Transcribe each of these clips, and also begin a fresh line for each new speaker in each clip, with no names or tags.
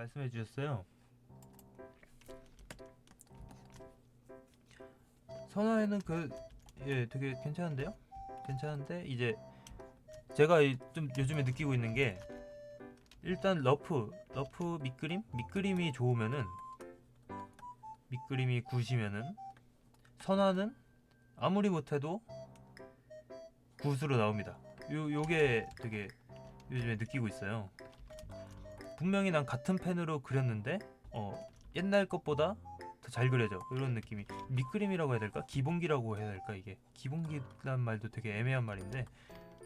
말씀해 주셨어요. 선화에는 그 예 되게 괜찮은데요? 괜찮은데 이제 제가 이- 좀 요즘에 느끼고 있는 게 일단 러프 러프 밑그림 밑그림이 좋으면은 밑그림이 굿이면은 선화는 아무리 못해도 굿으로 나옵니다. 요 요게 되게 요즘에 느끼고 있어요. 분명히 난 같은 펜으로 그렸는데 어 옛날 것보다 더 잘 그려져. 이런 느낌이. 밑그림이라고 해야 될까? 기본기라고 해야 될까 이게? 기본기란 말도 되게 애매한 말인데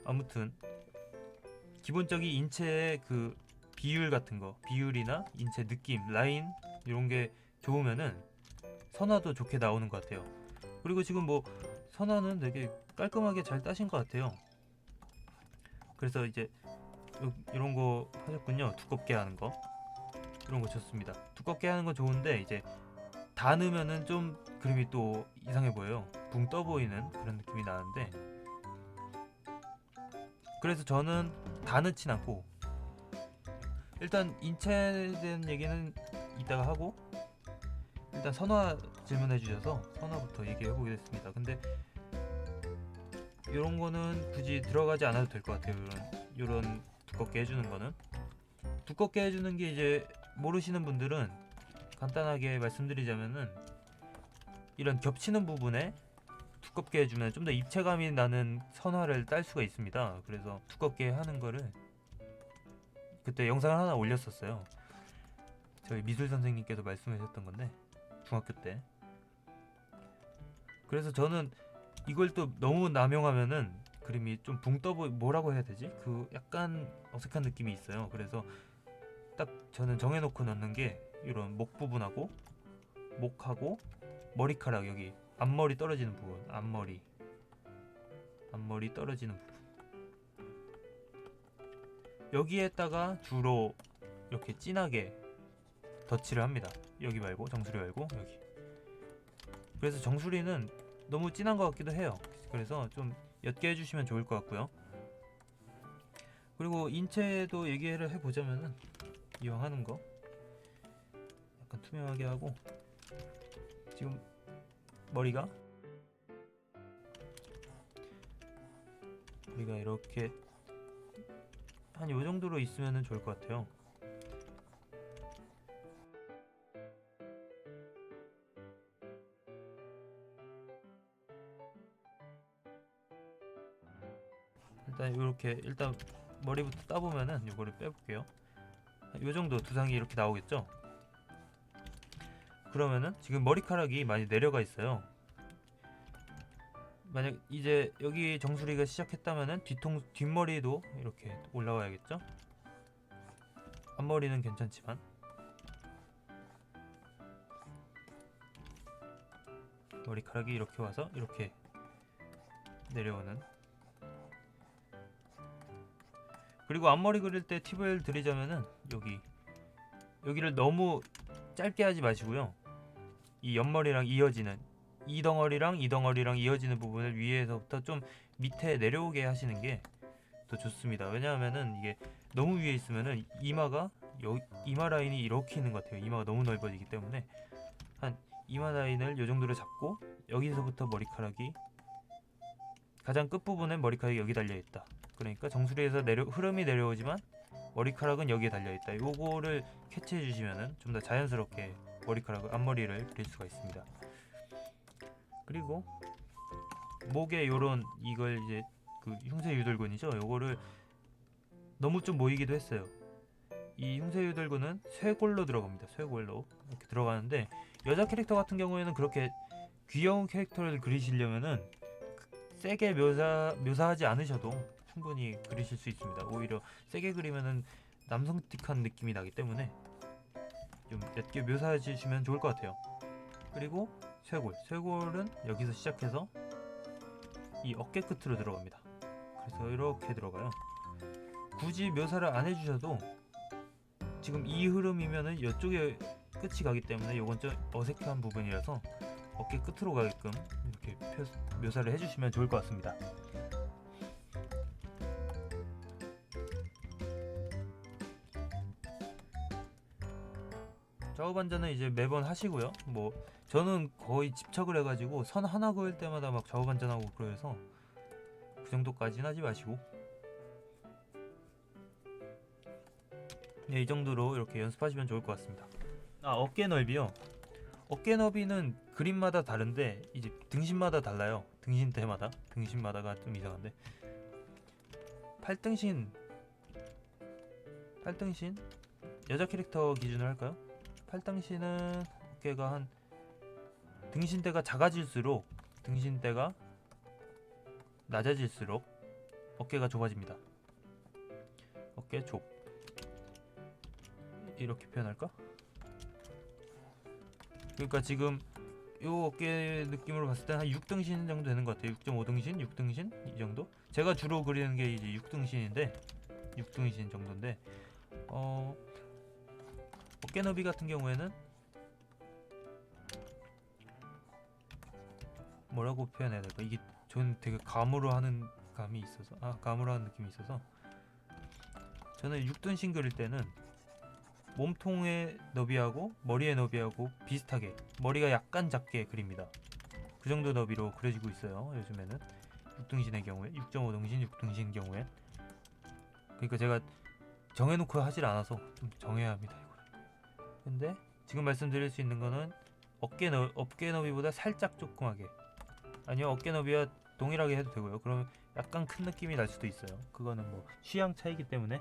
아무튼 기본적인 인체의 그 비율 같은 거 비율이나 인체 느낌 라인 이런 게 좋으면은 선화도 좋게 나오는 것 같아요. 그리고 지금 뭐 선화는 되게 깔끔하게 잘 따신 것 같아요. 그래서 이제 요- 이런 거 하셨군요. 두껍게 하는 거. 이런 거 좋습니다. 두껍게 하는 건 좋은데 이제 다 넣으면은 좀 그림이 또 이상해 보여요. 붕 떠 보이는 그런 느낌이 나는데. 그래서 저는 다 넣진 않고 일단 인체에 대한 얘기는 이따가 하고 일단 선화 질문해 주셔서 선화부터 얘기해 보겠습니다. 근데 이런 거는 굳이 들어가지 않아도 될 것 같아요. 이런 이런 두껍게 해주는 거는 두껍게 해주는 게 이제 모르시는 분들은 간단하게 말씀드리자면은 이런 겹치는 부분에 두껍게 해주면 좀 더 입체감이 나는 선화를 딸 수가 있습니다. 그래서 두껍게 하는 거를 그때 영상을 하나 올렸었어요. 저희 미술 선생님께서 말씀하셨던 건데 중학교 때. 그래서 저는 이걸 또 너무 남용하면은 그림이 좀 붕 떠 보이 뭐라고 해야 되지? 그 약간 어색한 느낌이 있어요. 그래서 딱 저는 정해놓고 넣는 게 이런 목 부분하고 목하고 머리카락 여기 앞머리 떨어지는 부분 앞머리. 앞머리 떨어지는 부분. 여기에다가 주로 이렇게 진하게 덧칠을 합니다. 여기 말고 정수리 말고 여기. 그래서 정수리는 너무 진한 것 같기도 해요. 그래서 좀 옅게 해주시면 좋을 것 같고요 그리고 인체도 얘기를 해보자면은 이왕 하는 거 약간 투명하게 하고 지금 머리가 머리가 이렇게 한 요 정도로 있으면 좋을 것 같아요. 일단 이렇게 일단 머리부터 따보면은 요거를 빼볼게요. 요 정도 두상이 이렇게 나오겠죠? 그러면은 지금 머리카락이 많이 내려가 있어요. 만약 이제 여기 정수리가 시작했다면은 뒤통 뒷머리도 이렇게 올라와야겠죠? 앞머리는 괜찮지만 머리카락이 이렇게 와서 이렇게 내려오는 그리고 앞머리 그릴 때 팁을 드리자면은 여기 여기를 너무 짧게 하지 마시고요. 이 옆머리랑 이어지는 이 덩어리랑 이 덩어리랑 이어지는 부분을 위에서부터 좀 밑에 내려오게 하시는 게 더 좋습니다. 왜냐하면은 이게 너무 위에 있으면은 이마가 여, 이마 라인이 이렇게 있는 것 같아요. 이마가 너무 넓어지기 때문에 한 이마 라인을 요 정도로 잡고 여기서부터 머리카락이 가장 끝 부분에 머리카락이 여기 달려 있다. 그러니까 정수리에서 내려 흐름이 내려오지만 머리카락은 여기에 달려 있다. 요거를 캐치해 주시면은 좀 더 자연스럽게 머리카락 앞머리를 그릴 수가 있습니다. 그리고 목에 요런 이걸 이제 그 흉쇄 유돌근이죠. 요거를 너무 좀 모이기도 했어요. 이 흉쇄 유돌근은 쇄골로 들어갑니다. 쇄골로 이렇게 들어가는데 여자 캐릭터 같은 경우에는 그렇게 귀여운 캐릭터를 그리시려면은 세게 묘사 묘사하지 않으셔도 충분히 그리실 수 있습니다. 오히려 세게 그리면은 남성틱한 느낌이 나기 때문에 좀 옅게 묘사해 주시면 좋을 것 같아요. 그리고 쇄골, 쇄골은 여기서 시작해서 이 어깨 끝으로 들어갑니다. 그래서 이렇게 들어가요. 굳이 묘사를 안 해주셔도 지금 이 흐름이면은 이쪽에 끝이 가기 때문에 요건 좀 어색한 부분이라서 어깨 끝으로 가게끔 이렇게 표, 묘사를 해주시면 좋을 것 같습니다. 좌우 반전은 이제 매번 하시고요. 뭐 저는 거의 집착을 해가지고 선 하나 그을 때마다 막 좌우 반전하고 그래서 그 정도까지는 하지 마시고 네, 이 정도로 이렇게 연습하시면 좋을 것 같습니다. 아 어깨 넓이요. 어깨 너비는 그림마다 다른데 이제 등신마다 달라요. 등신대마다 등신마다가 좀 이상한데 팔등신 팔등신 여자 캐릭터 기준으로 할까요? 팔등신은 어깨가 한 등신대가 작아질수록 등신대가 낮아질수록 어깨가 좁아집니다. 어깨 좁 이렇게 표현할까? 그러니까 지금 요 어깨 느낌으로 봤을 때한 6등신 정도 되는 것 같아요. 6.5등신, 6등신 이 정도. 제가 주로 그리는 게 이제 6등신인데 6등신 정도인데 어 어깨 너비 같은 경우에는 뭐라고 표현해야 될까? 이게 저는 되게 감으로 하는 감이 있어서 아 감으로 하는 느낌이 있어서 저는 6등신 그릴 때는 몸통의 너비하고 머리의 너비하고 비슷하게 머리가 약간 작게 그립니다. 그 정도 너비로 그려지고 있어요. 요즘에는 6등신의 경우에 6.5등신, 6등신 경우에 그러니까 제가 정해놓고 하질 않아서 좀 정해야 합니다. 근데 지금 말씀드릴 수 있는 거는 어깨 너 어깨 너비보다 살짝 조그맣게 아니요 어깨 너비와 동일하게 해도 되고요. 그러면 약간 큰 느낌이 날 수도 있어요. 그거는 뭐 취향 차이기 때문에